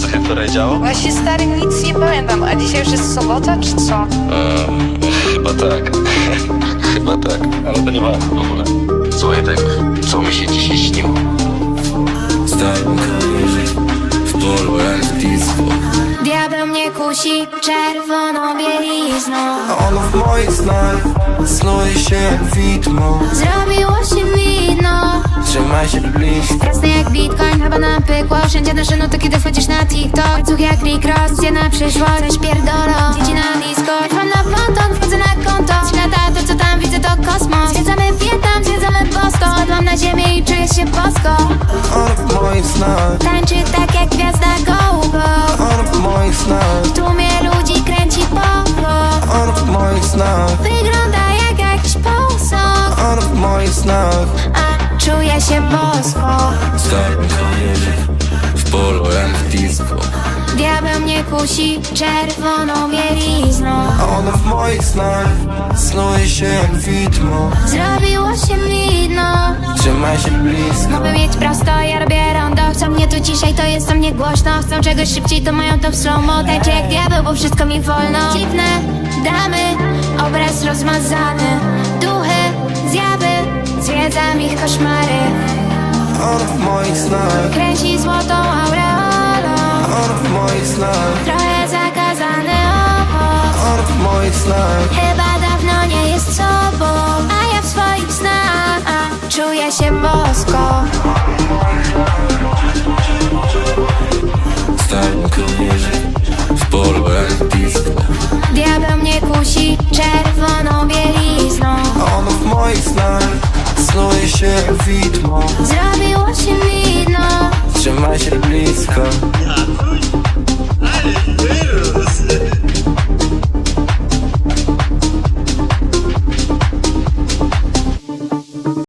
co się wczoraj działo? Właśnie stary, nic nie pamiętam, a dzisiaj już jest sobota, czy co? Eee, chyba tak. chyba tak, ale to nie ma w ogóle. Słuchaj tego, co mi się dzisiaj śniło? Stałem krążyć w polu disco. Diabeł mnie kusi czerwoną bielizną Ono w moich snach snuje się jak widmo Zrobiło się widno Trzymaj się blisko Jasne jak bitcoin, chyba nam pykło. Wszędzie nasze nuty, kiedy wchodzisz na TikTok. Łańcuch jak Rick Ross, gdzie na przyszłość. Coś pierdolą, dzieci na disco. Trwam na ponton, wchodzę na konto. Świata, to co tam widzę to kosmos. Zwiedzamy Wietnam, zwiedzamy Boston. Spadłam na ziemię i czuję się bosko Ono w moich snach. Tańczy tak jak gwiazda gołbo Ono w moich snach. W tłumie ludzi kręci popo Ono w moich snach się bosko Stałem w polu jak disco Diabeł mnie kusi czerwoną bielizną. A ono w moich snach snuje się jak widmo. Zrobiło się widno. Trzymaj się blisko. Mogę mieć prosto, ja robię rondo. Chcą mnie tu ciszej, to jest o mnie głośno. Chcą czegoś szybciej, to mają to w slow-mo Tańczę jak diabeł, bo wszystko mi wolno. Dziwne damy, obraz rozmazany koszmary. Ono w moich snach. Kręci złotą aureolą Ono w moich snach. Trochę zakazany owoc Ono w moich snach. Chyba dawno nie jest sobą A ja w swoich snach. Czuję się bosko widmo się widno. Trzymaj się